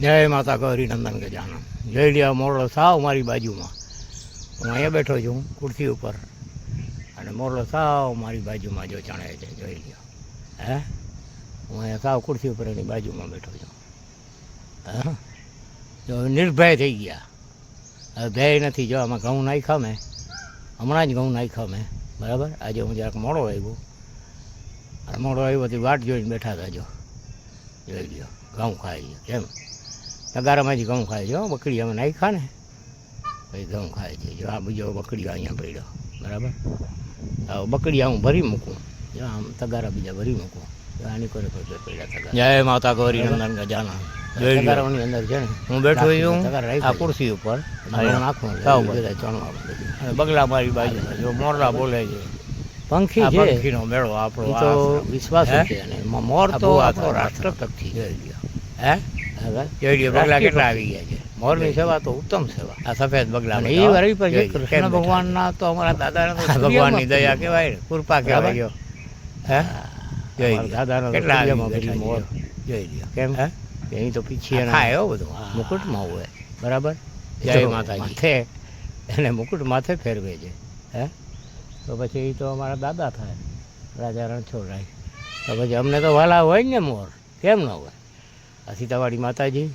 જય માતા ગૌરી નંદન ગજાનન જયડિયા મોરલો સાવ મારી બાજુમાં. હું અહીંયા બેઠો છું, ખુરશી ઉપર. અને મોરલો સાવ મારી બાજુમાં જો ચણાય છે જોઈ લ્યો. હે? હું અહીંયા સાવ ખુરશી ઉપર એની બાજુમાં બેઠો છું. હા? જો નિર્ભય થઈ ગયા. હવે ભય નથી, જો આમાં ઘઉં નાખ્યા મેં. હમણાં જ ઘઉં નાખ્યા મેં. બરાબર? આજે હું જરાક મોડો આવ્યો. અને મોડો આવ્યો તે વાટ જોઈને બેઠા હતા જો. જોઈ લ્યો. ઘઉં ખાઈ ગયો કેમ? તગારામાંથી ઘઉં ખાય છે બકરી અમે ખા ને પછી ઘઉં ખાય છે જો આ બીજો બકડીઓ અહીંયા પડ્યો બરાબર? હવે બકડીયા હું ભરી મૂકું જો આમ તગારા બીજા ભરી મૂકું જો આની કોરે કોઈ પડ્યા તગારા. જય માતા ગૌરી નંદન ગજાના તગારાઓની અંદર છે ને હું બેઠો છું આ ખુરશી ઉપર. નાખું સાવ બધા ચણવા અને બગલા મારી બાજુ જો મોરલા બોલે છે. પંખી છે. પંખીનો મેળો આપણો તો વિશ્વાસ છે અને મોર તો આપણો રાષ્ટ્ર જોઈ લ્યો. હે? જોઈ બગલા કેટલા આવી ગયા છે. મોરની સેવા તો ઉત્તમ સેવા. આ સફેદ બગલા એ વરી પર કૃષ્ણ ભગવાનના તો અમારા દાદાના ભગવાનની દયા કહેવાય કૃપા કહેવાય. જો હે? જોઈ દાદાના કેટલા આવી મોર જોઈ લ્યો. કેમ? હે? એની તો પીછી હો બધું. મુકુટમાં હોય. બરાબર? જય માતાજી. માથે એને મુકુટ માથે ફેરવે છે. હે? તો પછી એ તો અમારા દાદા થાય. રાજા રણછોડરાય. તો પછી અમને તો વાલા હોય ને મોર. કેમ ન હોય? આ સીતાવાડી માતાજી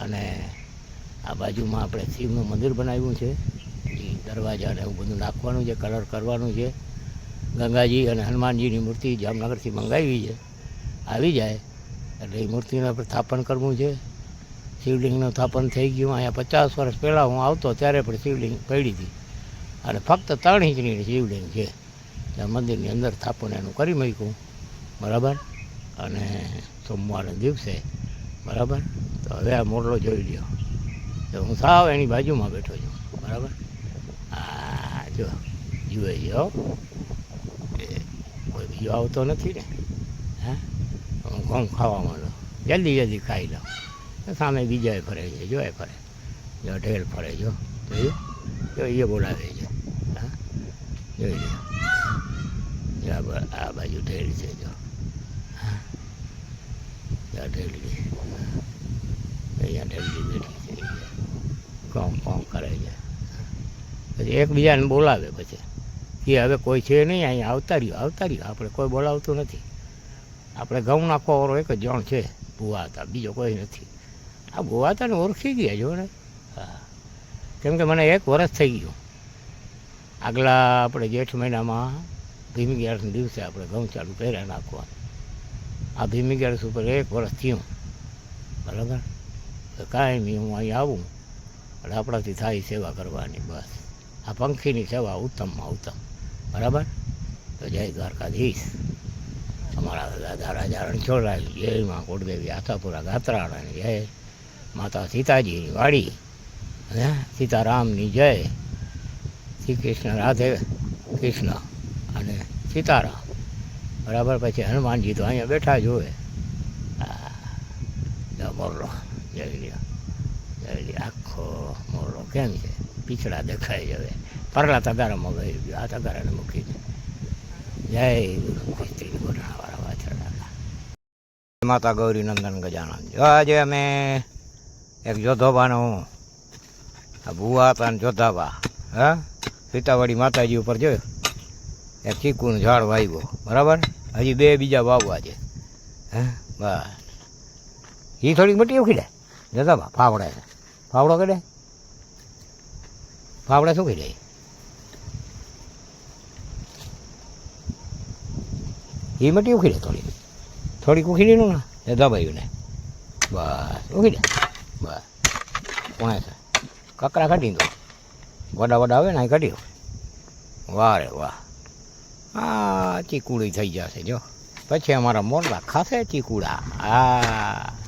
અને આ બાજુમાં આપણે શિવનું મંદિર બનાવ્યું છે. એ દરવાજા ને એવું બધું નાખવાનું છે, કલર કરવાનું છે. ગંગાજી અને હનુમાનજીની મૂર્તિ જામનગરથી મંગાવી છે. આવી જાય એટલે એ મૂર્તિનું આપણે સ્થાપન કરવું છે. શિવલિંગનું સ્થાપન થઈ ગયું. અહીંયા પચાસ વર્ષ પહેલાં હું આવતો ત્યારે પણ શિવલિંગ પડી હતી. અને ફક્ત ત્રણ ઇંચની શિવલિંગ છે. ત્યાં મંદિરની અંદર સ્થાપન એનું કરી મૂક્યું. બરાબર? અને સોમવારના દિવસે બરાબર? તો હવે આ મોરલો જોઈ લ્યો. તો હું સાવ એની બાજુમાં બેઠો છું. બરાબર? આ જો. જુએ જો કોઈ બીજો આવતો નથી ને. હા? હું ઘઉં ખાવા માંડો. જલ્દી જલ્દી ખાઈ લઉં સામે બીજાએ ફરે છે જો એ ફરે. જો ઢેલ ફરે જો જોયું? જો એ બોલાવે છે. હા? જોઈ લો જો આ બાજુ ઢેલ છે, જો. હા? ઢેર ઢેલડી અહીંયા ઠંડી બેઠી કોમ કોમ કરે છે? પછી એકબીજાને બોલાવે પછી. કે હવે કોઈ છે નહીં, અહીંયા આવતા રહ્યું આવતા રહ્યું. આપણે કોઈ બોલાવતું નથી. આપણે ઘઉં નાખવા વાળો એક જ જણ છે, ભૂવા હતા, બીજો કોઈ નથી. આ ભૂવા હતા ઓળખી ગયા જો ને? હા. કેમ કે મને એક વર્ષ થઈ ગયું. આગલા આપણે જેઠ મહિનામાં ભીમી ગ્યારસના દિવસે આપણે ઘઉં ચાલુ કર્યા નાખવાનું. આ ભીમી ઉપર એક વર્ષ થયું. બરાબર? તો કાંઈ નહીં, હું અહીં આવું. એટલે આપણાથી થાય સેવા કરવાની, બસ. આ પંખીની સેવા ઉત્તમમાં ઉત્તમ. બરાબર? તો જય દ્વારકાધીશ. અમારા દાદા રાજા રણછોડરાય, જય માં કોટદેવી આશાપુરા ગાત્રાળાની જય. માતા સીતાજીની વાડી. હે? સીતારામની જય. શ્રી કૃષ્ણ, રાધે કૃષ્ણ અને સીતારામ. બરાબર? પછી હનુમાનજી તો અહીંયા બેઠા જોવે હા મોરલો જઈ લ્યો જઈ આખો મોરલો કેમ છે? પીછડા દેખાય હવે. પરલા તગારામાં ગઈ ગયો. આ તગારાને મૂકી દે. જય માતા ગૌરી નંદન ગજાનંદ જો આજે અમે એક જોધોબાનું આ ભુવા હતા જોધાબા હા? સીતાવાડી માતાજી ઉપર જોયો. એક ચીકુનું ઝાડ વાવ્યો બરાબર? હજી બે બીજા વાવવા છે. હે? બસ. એ થોડીક મટી ઉખી દે બા ફાવડા ફાવડો કરે ફાવડા શું કહી એ મટી ઉખી દે થોડી થોડીક ઉખી દે ને, એ દબાયું બસ, ઉખી દે બસ. છે? કકરા કાઢી દો. વડા વડા આવે ને, અહીં કાઢી વાહ રે વાહ. આ ચીકુડી થઈ જશે, જો. પછી અમારા મોરલા ખાશે ચીકુડા. આ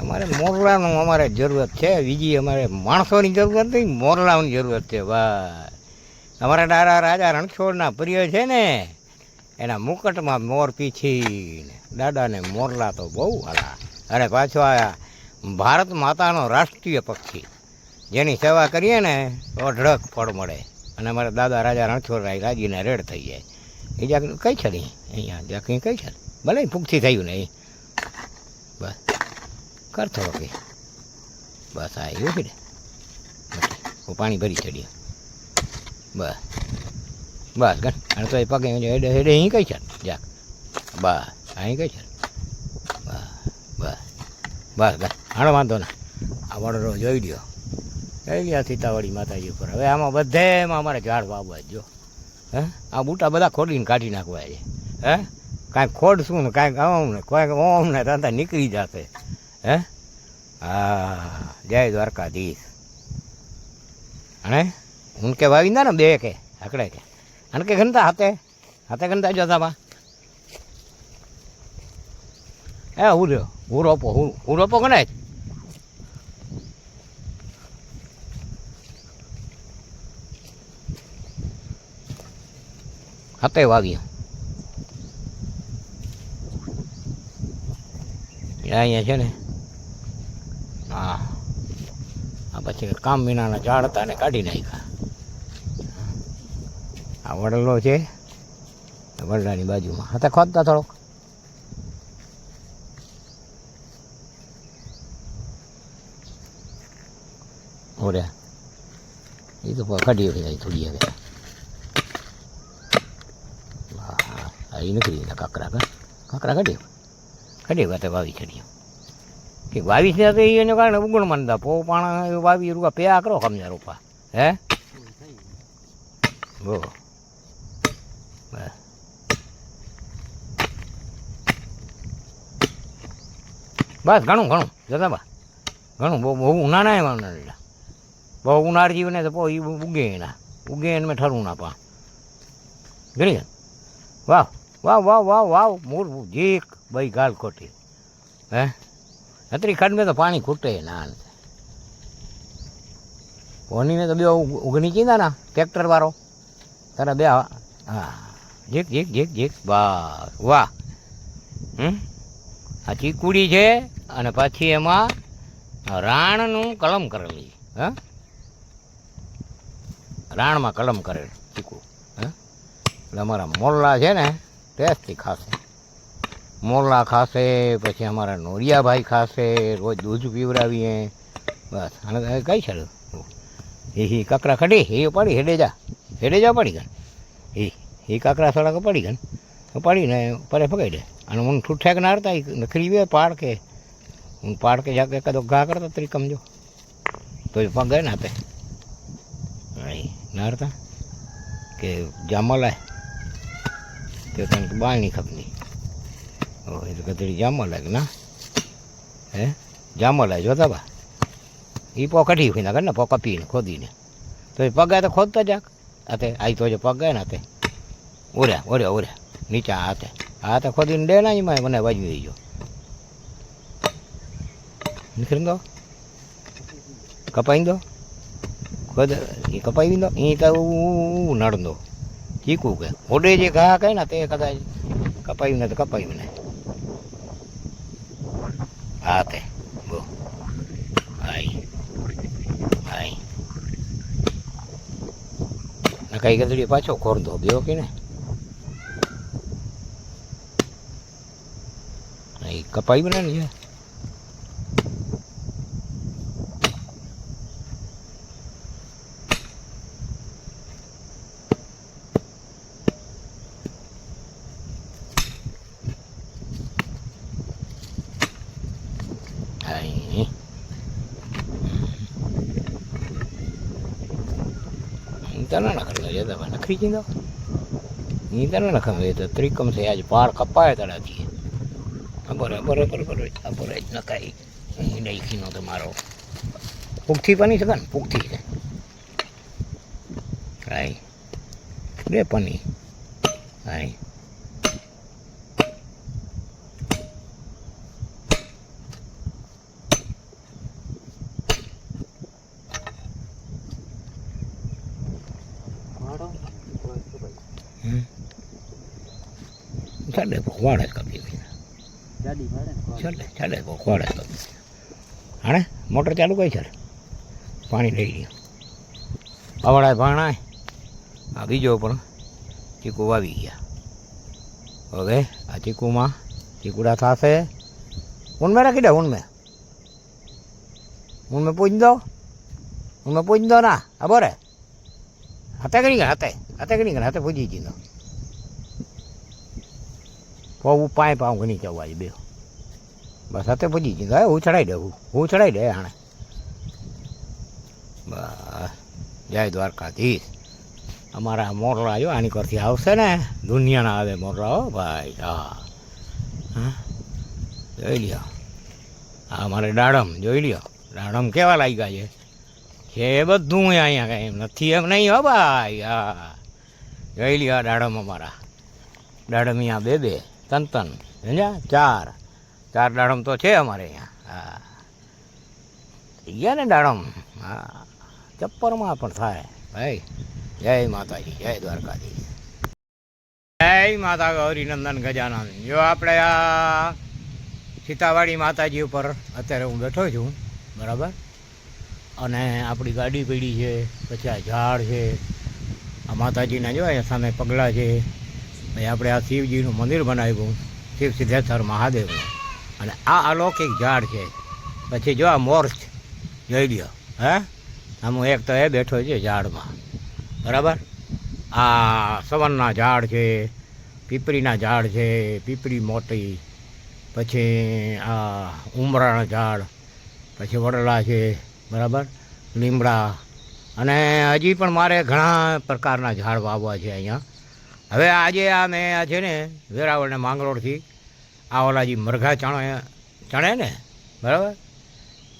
અમારે મોરલાનું અમારે જરૂરત છે. બીજી અમારે માણસોની જરૂરત નહીં, મોરલાઓની જરૂરત છે. ભાઈ અમારા દાદા રાજા રણછોડના પ્રિય છે ને. એના મુકટમાં મોર પીછીને દાદાને મોરલા તો બહુ હાલા અને પાછો આ ભારત માતાનો રાષ્ટ્રીય પક્ષી. જેની સેવા કરીએ ને અઢળક ફળ મળે. અને અમારા દાદા રાજા રણછોડરાય રાજીને રેડ થઈ જાય. એ જ્યાં કઈ છે નહીં. અહીંયા જ્યાં કંઈ કઈ છે. ભલે ભૂખથી થયું ને એ બસ. કર થોડો કે બસ આ એવું કે હું પાણી ભરી ચડીએ બસ બસ, ગણ. અને તો એ પગે હેડે હેડે, અહીં કઈ છે? જા. બસ, અહીં કઈ છે? બસ બસ બસ, ગણ. હાણો વાંધો ના. આ વડરો જોઈ લ્યો. જોઈ ગયા સીતાવાડી માતાજી ઉપર. હવે આમાં બધેમાં અમારે ઝાડ વાવવા જ હે? આ બૂટા બધા ખોડીને કાઢી નાખવા છે. હે? કાંઈક ખોડશું ને, કાંઈક આમ ને, કાંઈક ઓમ ને, તાંતા નીકળી જશે. હે? હા, જય દ્વારકાધીશ. અને હું કે વાવીંદા ને બે કે આકડે કે. અને કે ઘનતા હાથે હાથે ઘનતા જતામાં એ, હું રહ્યો? હું રોપો, હું હું રોપો કોને હાથે વાવ્યો અહીંયા છે ને હા આ પછી કામ વિનાના ઝાડ હતા ને કાઢી નાખ્યા. આ વડલો છે વડલાની બાજુમાં. હતા ખોદતા થોડોક. ઓરે, એ તો કાઢી જાય થોડી હવે. હા હા એ નીકળી ગયા કાંકરા કા કાંકરા કાઢી કાઢી વાતે વાવી ચડ્યું કે વાવીસ ને તો એને કારણે ઉગણ માનતા પો પાણા વાવી રૂપા પેયા કરો સમજા રૂપા. હે? બો બસ. ઘણું ઘણું, જતા બા. ઘણું, બહુ બહુ ઉનાળા એમાં બહુ ઉનાળ જીવને તો પો એ ઉગે એના. ઉગે એને મેં ઠરવું ના પા ગણી વાહ વાહ વાહ વાહ વાહ મૂળ જીક ભાઈ ગાલ ખોટી. હે? અત્રી ખંડ તો પાણી ખૂટે ના પોનીને તો બે ઉઘની કીધા ના, ટ્રેક્ટર વાળો. તારા બે હા હા. જીક જીક જીક જીક બસ. વાહ. હમ? આ ચીકુડી છે અને પછી એમાં રાણનું કલમ કરેલી. હા? રાણમાં કલમ કરેલ ચીકુ. હા? એટલે અમારા મોલ્લા છે ને ટેસ્ટથી ખાશે. મોરલા ખાશે, પછી અમારા નોરિયાભાઈ ખાશે, રોજ દૂધ પીવડાવીએ. બસ, અને કઈ છે એ હી કાકરા ખડી, એ પડી હેડે જા. હેડે જા પડી ગણ એ એ કાકરા સળક પડી ગણ તો પડીને પરે પકડી દે અને હું ઠૂઠાક નારતા નખરી વે પાડ કે હું પાડ કે જાકે કદો ઘા કરતા તરી કમજો. તો એ પગ ને આપે નારતા. કે જામા લાય. તે તને બાળની ખપની લાગે ના હે જામવા લાગે જોતા બા એ પો કઢી હોય ના ને પો કપીને ખોદીને તો એ પગાય તો ખોદતો જાક હાથે આઈ તો જે પગાય ને હાથે ઓર્યા ઓર્યા ઓર્યા નીચા હાથે હાથે ખોદીને દે ના એમાં મને વાજવી દઈજો નીકળી દો કપાઈ દો ખોદ એ કપાઈ દો એ તો નડંદો ચીકું કે ઓડે જે ઘા કહે ને તે કદાચ કપાયું ને તો કપાયું ને હા તે બો આઈ આઈ ને કઈ ગદડી પાછો ખોરદો બેવો કે ને એ કપાયું ને ને આઈ તને નખર નખર એ તો ત્રિકમ છે આજ પાર કપાય તળાથી બરાબર બરાબર બરાબર બરાબર જ નખાઈ અહીં ડાઈકીનો તો મારો પૂગથી પની છે ને પૂગથી છે આઈ બે પની આઈ હમ ચાલે ભગવાડે જ કપી ચાલે ચાલે ભગવાડે જ કપી હાણે મોટર ચાલુ કઈ છે પાણી લઈ ગયું અવળાય ભાણાય આ બીજો પણ ચીકુ વાવી ગયા. હવે આ ચીકુમાં ચીકુડા થશે. ઊનમે રાખી દે ઉનમે. ઊનમે મેં દો. ઊનમે મેં દો ના આ બોરે. હાથે કરી ગયા હાથે. હાથે કરી ગયા હાથે પૂછી દીધો પવું પાય પાઉં ઘણી જવા બે બસ હાથે પૂછી દીધો હવે હું ચડાવી દઉં હું ચડાવી દે હાણે બસ જય દ્વારકાધીશ અમારા મોરલા જો આની કરથી આવશે ને દુનિયાના આવે મોરલા હો ભાઈ હા જોઈ લ્યો આ મારે દાડમ જોઈ લ્યો દાડમ કેવા લાગ્યા છે છે બધું અહીંયા કાંઈ એમ નથી એમ નહીં હો ભાઈ હા જોઈ લ્યો દાડમ અમારા. દાડમ અહીંયા બે બે ત્રણ ત્રણ સમજ્યા ચાર. ચાર દાડમ તો છે અમારે અહીંયા. હા. થઈ ગયા ને દાડમ? હા. ચપ્પરમાં પણ થાય. ભાઈ, જય માતાજી, જય દ્વારકાજી જય માતા ગૌરીનંદન ગજાનંદ. જો આપણે આ સીતાવાડી માતાજી ઉપર અત્યારે હું બેઠો છું, બરાબર? અને આપણી ગાડી પડી છે, પછી આ ઝાડ છે આ માતાજીના જો અહીંયા સામે પગલાં છે પછી આપણે આ શિવજીનું મંદિર બનાવ્યું, શિવ સિદ્ધેશ્વર મહાદેવનું અને આ અલૌકિક ઝાડ છે. પછી જો આ મોર જોઈ લ્યો, હે? આમ એક તો એ બેઠો છે ઝાડમાં. બરાબર? આ સવનના ઝાડ છે, પીપળીના ઝાડ છે, પીપળી મોટી, પછી આ ઉમરાના ઝાડ, પછી વડલા છે, બરાબર? લીમડા અને હજી પણ મારે ઘણા પ્રકારના ઝાડ વાવવા છે અહીંયા. હવે આજે આ મેં આ છે ને વેરાવળને માંગરોળથી આ ઓલા જે મરઘા ચણે ચણે ને, બરાબર?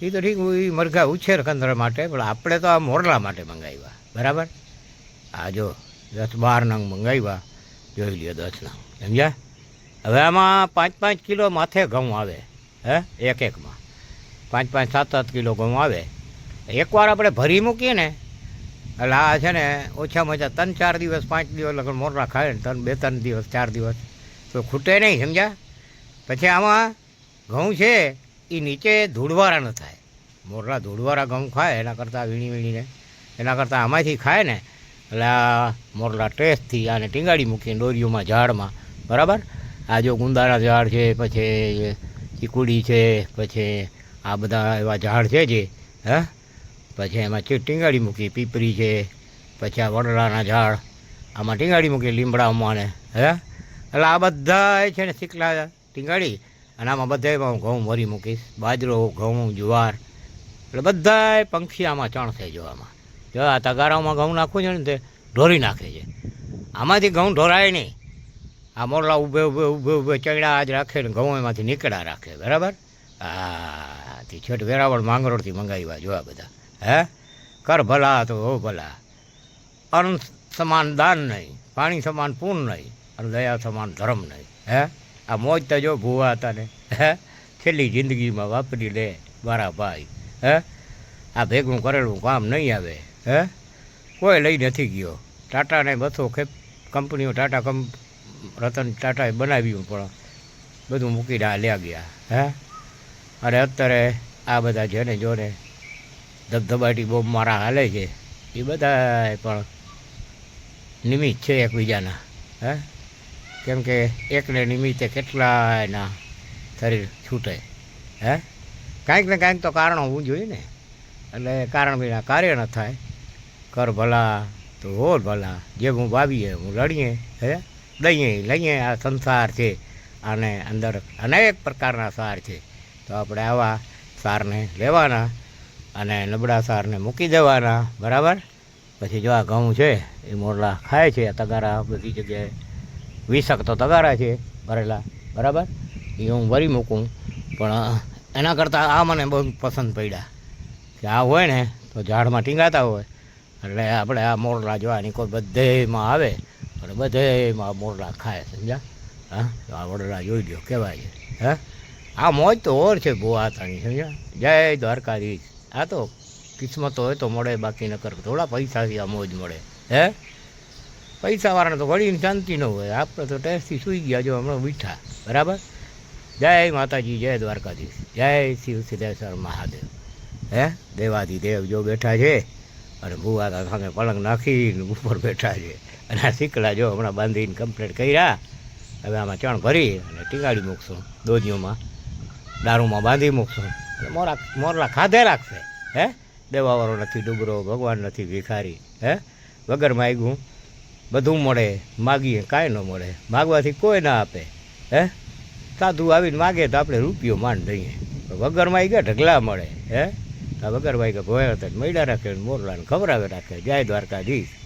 એ તો ઠીક એ મરઘા ઉછેર કંદર માટે, પણ આપણે તો આ મોરલા માટે મંગાવ્યા, બરાબર? આ જો દસ બાર નંગ મંગાવ્યા, જોઈ લ્યો દસ નંગ, સમજ્યા? હવે આમાં પાંચ પાંચ કિલો માથે ઘઉં આવે, હે? એક એકમાં. પાંચ પાંચ સાત સાત કિલો ઘઉં આવે. એકવાર આપણે ભરી મૂકીએ ને એટલે આ છે ને ઓછામાં ઓછા ત્રણ ચાર દિવસ, પાંચ દિવસ લગન મોરલા ખાય ને ત્રણ બે ત્રણ દિવસ, ચાર દિવસ. તો ખૂટે નહીં, સમજ્યા? પછી આમાં ઘઉં છે એ નીચે ધૂળવાળા ન થાય. મોરલા ધૂળવાળા ઘઉં ખાય, એના કરતાં વીણી વીણીને, એના કરતાં આમાંથી ખાય ને, એટલે આ મોરલા ટેસ્ટથી આને ટીંગાડી મૂકીને દોરીઓમાં, ઝાડમાં. બરાબર? આ જો ગુંદાના ઝાડ છે, પછી ચીકુડી છે, પછી આ બધા એવા ઝાડ છે જે, હે? પછી એમાં ટીંગાડી મૂકી, પીપરી છે, પછી આ વડલાના ઝાડ, આમાં ટીંગાડી મૂકી લીમડામાં ને, હે? એટલે આ બધા છે ને શીકલા ટીંગાડી, અને આમાં બધામાં હું ઘઉં ભરી મૂકીશ, બાજરો, ઘઉં, જુવાર, એટલે બધાય પંખી આમાં ચણશે જો આમાં. જો આ તગારામાં ઘઉં નાખવું છે ને તે ઢોરી નાખે છે. આમાંથી ઘઉં ઢોરાય નહીં. આ મોરલા ઊભે ઊભે ઊભે ઊભે ચડ્યા જ રાખે ને ઘઉં એમાંથી નીકળ્યા રાખે, બરાબર? હા તે છેટ વેરાવળ માંગરોળથી મંગાવ્યા આ બધા. હે? કર ભલા તો હો ભલા. અન્ન સમાન દાન નહીં, પાણી સમાન પૂન નહીં, અને દયા સમાન ધર્મ નહીં, હે? આ મોજ તો જો ભૂવા હતા ને હે? છેલ્લી જિંદગીમાં વાપરી લે મારા ભાઈ, હે? આ ભેગું કરેલું કામ નહીં આવે, હે? કોઈ લઈ નથી ગયો. ટાટાને બસો ખેપ કંપનીઓ, ટાટા કંપ, રતન ટાટાએ બનાવ્યું પણ બધું મૂકીને આ લ્યા ગયા, હે? અને અત્યારે આ બધા જેને ને જો ને ધબધબાટી બોમ્બ મારા હાલે છે. એ બધા પણ નિમિત્ત છે એકબીજાના, હે? કેમ કે એકને નિમિત્તે કેટલાયના શરીર છૂટે, હે? કાંઈક ને કાંઈક તો કારણ હોવું જોઈએ ને. એટલે કારણ વિના કાર્ય ન થાય. કર ભલા, તો હોર ભલા, જે હું વાવીએ હું લડીએ, હે? દઈએ, લઈએ, આ સંસાર છે. અને અંદર અનેક પ્રકારના સાર છે. તો આપણે આવા સારને લેવાના. અને નબળા સારને મૂકી દેવાના, બરાબર? પછી જો આ ઘઉં છે, એ મોરલા ખાય છે તગારા બધી જગ્યાએ. વીસક તો તગારા છે, ભરેલા, બરાબર? એ હું ભરી મૂકું, પણ એના કરતાં આ મને બહુ પસંદ પડ્યા. કે આ હોય ને, તો ઝાડમાં ટીંગાતા હોય. એટલે આપણે આ મોરલા જોવાની કોઈ બધેમાં આવે અને બધેમાં મોરલા ખાય, સમજ્યા? હા? તો આ વડલા જોઈ લો કહેવાય છે. હા? આ મોજ તો ઓર છે આતાની સમજ્યા? જય દ્વારકાધીશ. આ તો, કિસ્મત હોય તો મળે, બાકી નકર થોડા પૈસાથી આ મોજ મળે. હે? પૈસાવાળાને તો વળીને શાંતિ ન હોય. આપણે તો ટેસ્ટથી સૂઈ ગયા જો હમણાં બીઠા બરાબર? જય માતાજી, જય દ્વારકાધીશ. જય શિવ સિદ્ધેશ્વર મહાદેવ. હે? દેવાધી દેવ જો બેઠા છે, અને ભૂવા સામે પલંગ નાખીને ઉપર બેઠા છે. અને આ શીકડા જો હમણાં બાંધીને કમ્પ્લીટ કર્યા. હવે આમાં ચણ ભરી અને ટીંગાડી મૂકશું. દોરીઓમાં દારૂમાં બાંધી મૂકશું. મોરા મોરલા ખાધે રાખશે, હે? દેવાવાળો નથી ડુબરો ભગવાન નથી ભિખારી, હે? વગર માગ્યું, બધું મળે, માગીએ, કાંઈ ન મળે, માગવાથી કોઈ ના આપે, હે? સાધુ આવીને માગે તો આપણે રૂપિયો માંડ દઈએ. વગર માગ્યા ઢગલા મળે, હે? વગર માગ્યા ભોયા મળ્યા રાખે મોરલાને ખવડાવે રાખે, જય દ્વારકાધીશ.